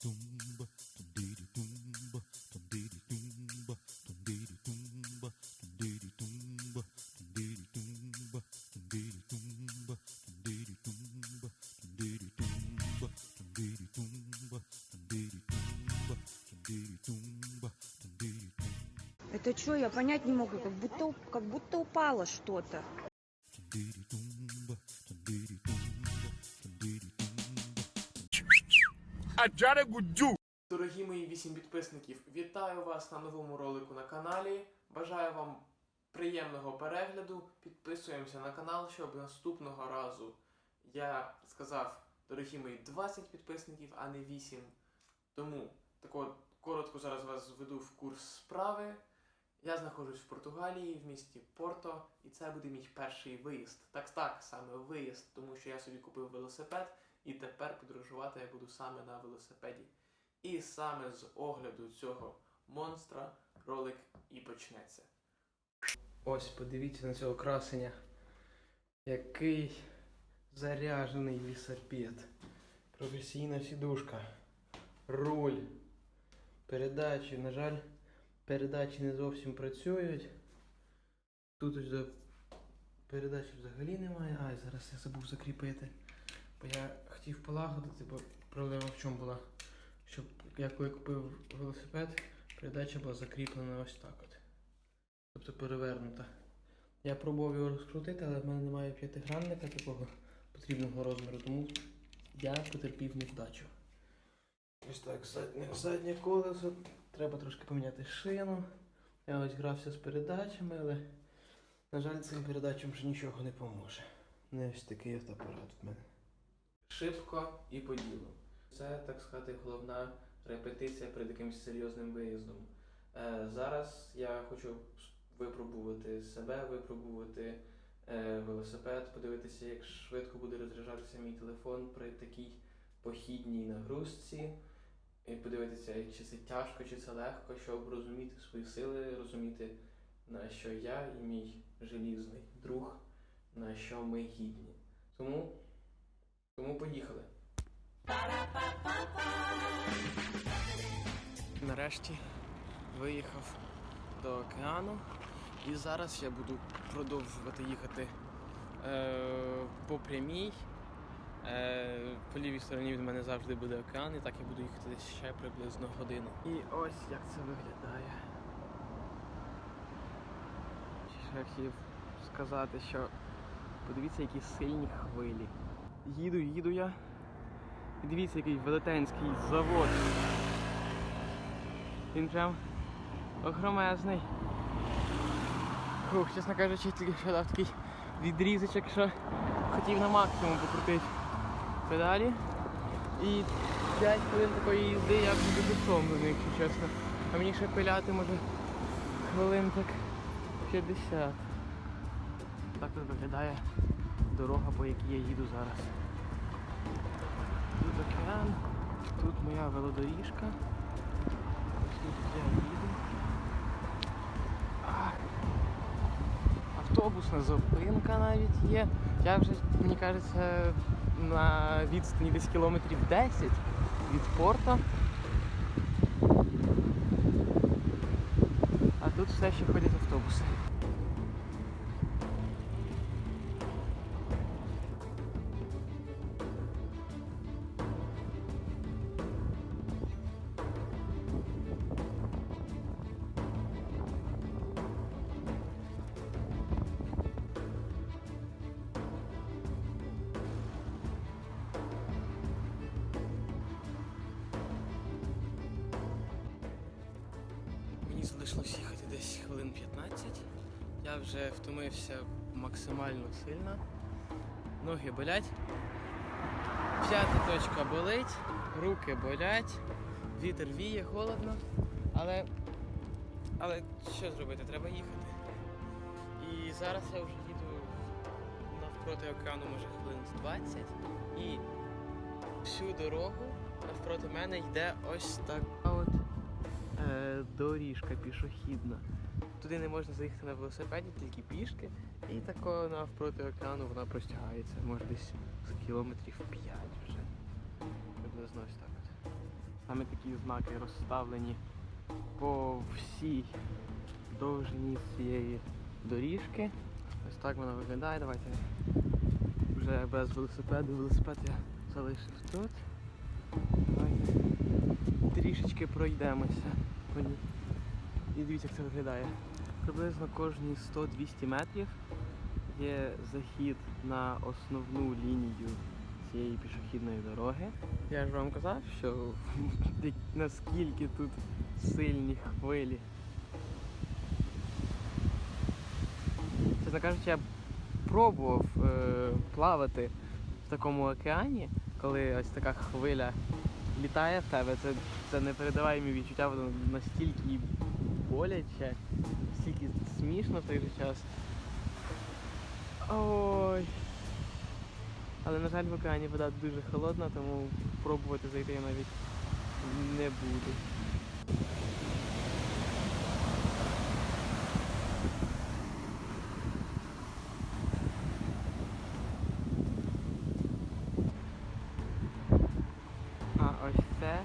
tumba, tumdidi tumba, tumdidi tumba, tumdidi tumba, tumdidi tumba, tumdidi tumba, tumdidi tumba, tumdidi tumba, tumdidi tumba, tumdidi tumba, tumдidi tumба, tumдidi tumба, tumдidi tumба, Это что, я понять не могу, как будто, как будто упало что-то. tumdidi tumba, Дорогі мої вісім підписників, вітаю вас на новому ролику на каналі. Бажаю вам приємного перегляду. Підписуємося на канал, щоб наступного разу я сказав, дорогі мої 20 підписників, а не 8. Тому тако коротко зараз вас введу в курс справи. Я знаходжусь в Португалії, в місті Порто, і це буде мій перший виїзд. Так, так, саме виїзд, тому що я собі купив велосипед, і тепер подорожувати я буду саме на велосипеді. І саме з огляду цього монстра ролик і почнеться. Ось, подивіться на цього красення. Який заряжений лісопед. Професійна сідушка. Руль. Передачі. На жаль, передачі не зовсім працюють. Тут ось передачі взагалі немає. Ай, зараз я забув закріпити. Бо я хотів полагодити, бо проблема в чому була? Щоб я коли купив велосипед, передача була закріплена ось так от. Тобто перевернута. Я пробував його розкрутити, але в мене немає п'ятигранника такого потрібного розміру, тому я потерпів невдачу. Ось так, заднє, заднє колесо. Треба трошки поміняти шину. Я ось грався з передачами, але, на жаль, цим передачам вже нічого не поможе. Не ось такий от апарат в мене. Шибко і по ділу. Це, так сказати, головна репетиція перед якимось серйозним виїздом. Е, зараз я хочу випробувати себе, випробувати е, велосипед, подивитися, як швидко буде розряджатися мій телефон при такій похідній нагрузці. І подивитися, чи це тяжко, чи це легко, щоб розуміти свої сили, розуміти, на що я і мій желізний друг, на що ми гідні. Тому, тому поїхали. Нарешті виїхав до океану і зараз я буду продовжувати їхати е, по прямій. Е, по лівій стороні від мене завжди буде океан, і так я буду їхати десь ще приблизно годину. І ось як це виглядає. Ще хотів сказати, що подивіться, які сильні хвилі. Їду, їду я. І дивіться, який велетенський завод. Він прям огромезний. Фух, чесно кажучи, тільки що дав такий відрізочок, що хотів на максимум покрутити педалі. І 5 хвилин такої їзди я вже дуже втомлений, якщо чесно. А мені ще пиляти може хвилин так 50. Так тут виглядає дорога, по якій я їду зараз. Тут океан, тут моя велодоріжка. Ось тут я їду. Автобусна зупинка навіть є. Я вже, мені кажеться, на відстані десь кілометрів 10 від порту. А тут все ще ходять автобуси. Я вже втомився максимально сильно. Ноги болять. П'ята точка болить, руки болять, вітер віє, холодно. Але. Але що зробити? Треба їхати. І зараз я вже їду навпроти океану, може хвилин з 20. І всю дорогу навпроти мене йде ось така от е, доріжка пішохідна. Туди не можна заїхати на велосипеді, тільки пішки. І тако навпроти океану вона простягається, може десь з кілометрів 5 вже. Приблизно ось так от. Саме такі знаки розставлені по всій довжині цієї доріжки. Ось так воно виглядає. Давайте вже без велосипеду. Велосипед я залишив тут. Давайте трішечки пройдемося по ній. І дивіться, як це виглядає. Приблизно кожні 100-200 метрів є захід на основну лінію цієї пішохідної дороги. Я ж вам казав, що наскільки тут сильні хвилі. Чесно кажучи, я пробував е, плавати в такому океані, коли ось така хвиля літає в тебе. Це, це непередаваємі відчуття, воно настільки боляче, настільки смішно в той же час. Ой. Але, на жаль, в океані вода дуже холодна, тому пробувати зайти я навіть не буду. А ось це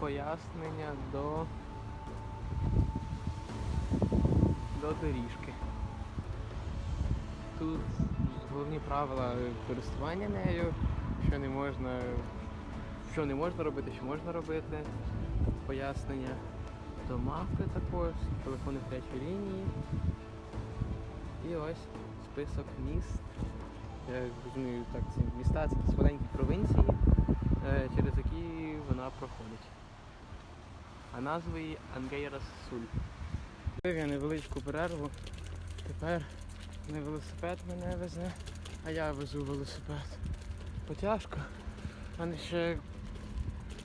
пояснення до, до доріжки. Тут головні правила користування нею, що не можна, що не можна робити, що можна робити. Пояснення до мавки також, телефони гарячої лінії. І ось список міст. Я розумію, так, ці міста це якісь маленькі провінції, е, через які вона проходить. А назва її Ангейрас Суль. Я невеличку перерву. Тепер не велосипед мене везе, а я везу велосипед. Потяжко. У мене ще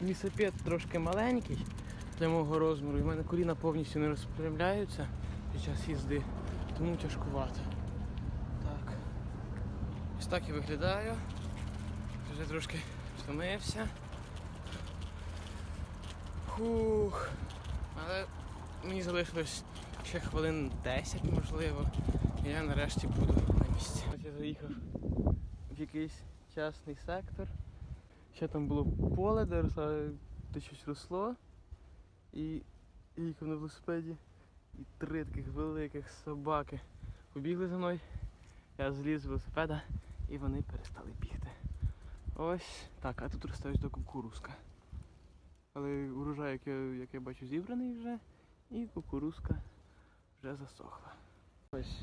місопед трошки маленький для мого розміру, і в мене коліна повністю не розпрямляються під час їзди, тому тяжкувато. Так. Ось так і виглядаю. Вже трошки втомився. Фух. Але мені залишилось ще хвилин 10, можливо. І я нарешті буду на місці. Ось я заїхав в якийсь частний сектор. Ще там було поле, де, росло, де щось росло. І їхав на велосипеді. І три таких великих собаки побігли за мною. Я зліз з велосипеда і вони перестали бігти. Ось так, а тут росте ось до кукурузка. Але урожай, як я, як я бачу, зібраний вже, і кукурузка вже засохла. Ось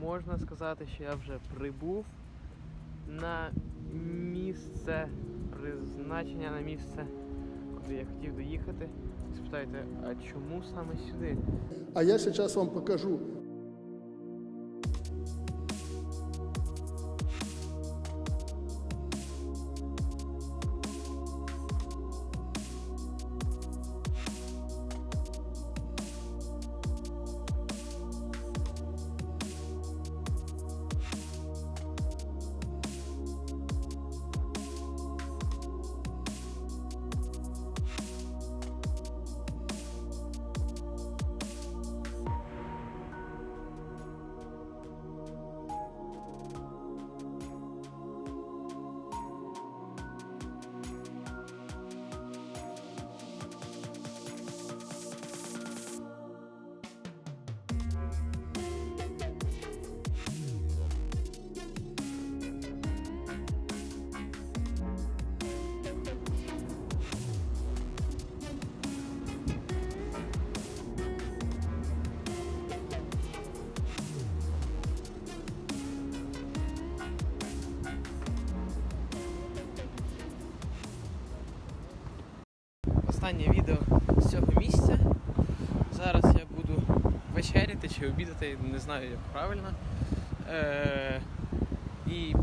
можна сказати, що я вже прибув на місце призначення, на місце, куди я хотів доїхати. Спитайте, а чому саме сюди? А я зараз вам покажу. Останнє відео з цього місця. Зараз я буду вечеряти чи обідати, не знаю як правильно. Е- і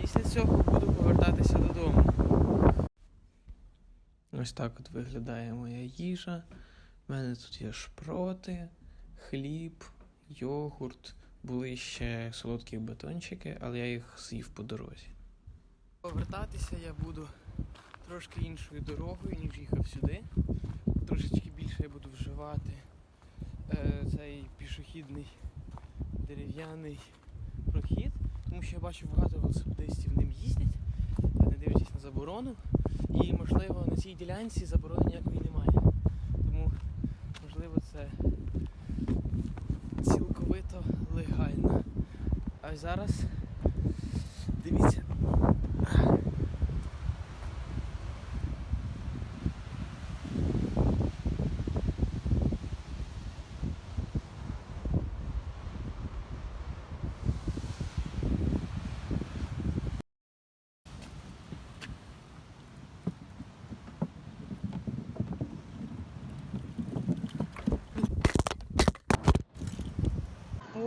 після цього буду повертатися додому. Ось так от виглядає моя їжа. У мене тут є шпроти, хліб, йогурт, були ще солодкі батончики, але я їх з'їв по дорозі. Повертатися я буду трошки іншою дорогою, ніж їхав сюди. Трошечки більше я буду вживати е, цей пішохідний дерев'яний прохід, тому що я бачу багато велосипедистів ним їздять, не дивлячись на заборону. І можливо на цій ділянці заборони ніякої немає. Тому, можливо, це цілковито легально. А зараз дивіться.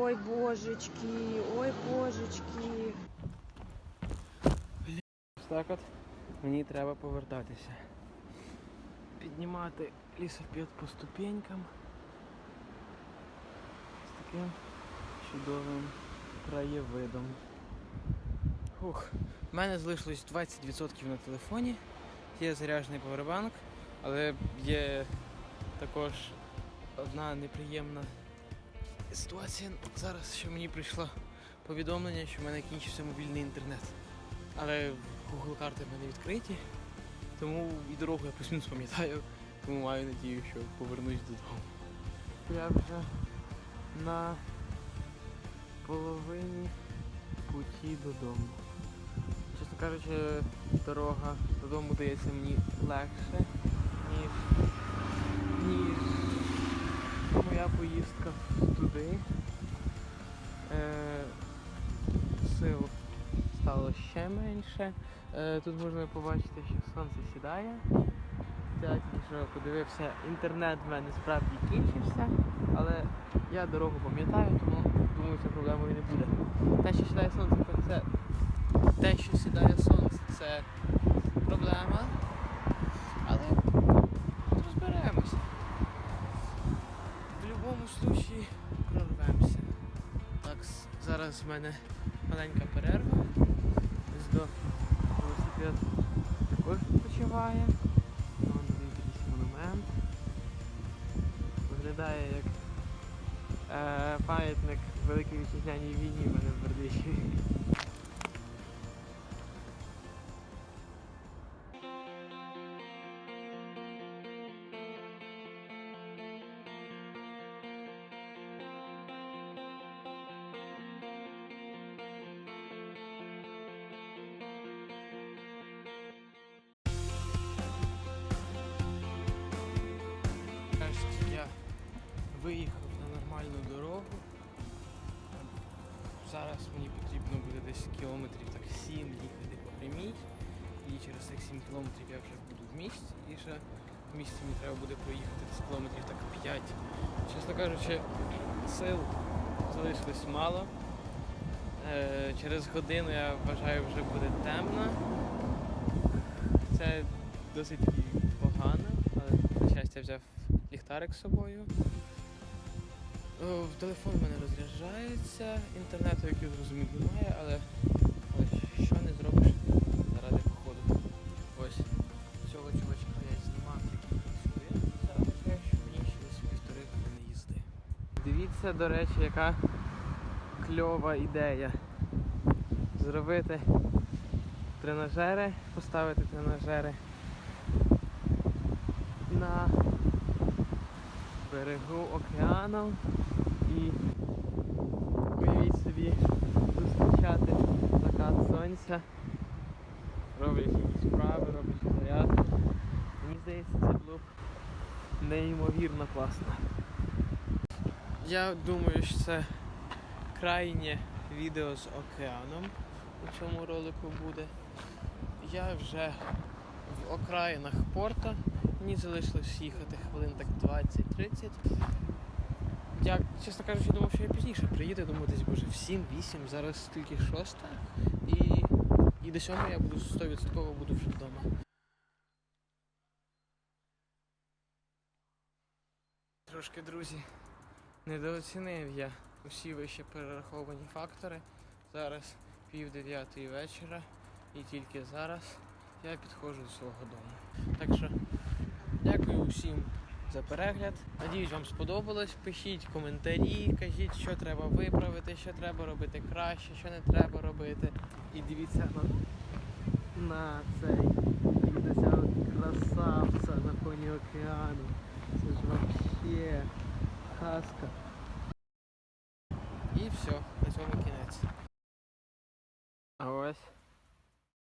Ой, божечки, ой, божечки. Так от мені треба повертатися. Піднімати лісопід по ступенькам з таким чудовим краєвидом. Фух. У мене залишилось 20% на телефоні. Є заряджений повербанк, але є також одна неприємна ситуація зараз, що мені прийшло повідомлення, що в мене кінчився мобільний інтернет. Але Google карти в мене відкриті, тому і дорогу я плюс-мінус пам'ятаю, тому маю надію, що повернусь додому. Я вже на половині путі додому. Чесно кажучи, дорога додому дається мені легше, ніж, ніж моя поїздка туди. Е, сил стало ще менше. Е, тут можна побачити, що сонце сідає. Я що подивився, інтернет в мене справді кінчився, але я дорогу пам'ятаю, тому думаю, це проблемою не буде. Те, що сідає сонце, це те, що сідає сонце, це проблема. Але розберемося. В будь-якому случаї прорвемося. Так, зараз в мене маленька перерва. Ось до велосипед також відпочиває. Вон якийсь монумент. Виглядає як е, пам'ятник Великій Вітчизняній війні в мене в Бердичеві. Виїхав на нормальну дорогу. Зараз мені потрібно буде десь кілометрів так 7 їхати по прямій. І через цих 7 кілометрів я вже буду в місті. І ще в місті мені треба буде проїхати десь кілометрів так 5. Чесно кажучи, сил залишилось мало. Е, через годину я вважаю вже буде темно. Це досить погано, але на щастя взяв ліхтарик з собою. О, в телефон в мене розряджається, інтернету, як я зрозумів, немає, але, але що не зробиш заради походу. Ось цього чувачка я знімав, який працює. Це означає, що мені ще півтори години їзди. Дивіться, до речі, яка кльова ідея. Зробити тренажери, поставити тренажери на берегу океану і уявіть собі зустрічати закат сонця, роблячи якісь справи, роблячи зарядку. Мені здається, це було б неймовірно класно. Я думаю, що це крайнє відео з океаном у цьому ролику буде. Я вже в окраїнах порта. Мені залишилось їхати хвилин так 20-30. Я, чесно кажучи, думав, що я пізніше приїду, думаю, десь боже в 7-8, зараз тільки 6. І, і до 7 я буду 100% буду вже вдома. Трошки, друзі, недооцінив я усі вище перераховані фактори. Зараз пів дев'ятої вечора і тільки зараз я підходжу до свого дому. Так що дякую усім за перегляд. Надіюсь, вам сподобалось. Пишіть коментарі, кажіть, що треба виправити, що треба робити краще, що не треба робити. І дивіться на, на цей. Дивіться, красавці. океану. Це ж вообще казка. І все, на цьому кінець. А ось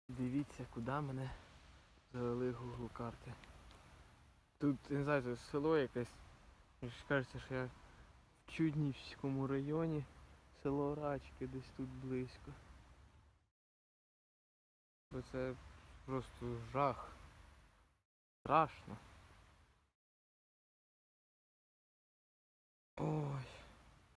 дивіться, куди мене завели Google карти. Тут, не знаю, тут село якесь. Кажеться, що я в Чуднівському районі. Село Рачки десь тут близько. Бо це просто жах. Страшно. Ой.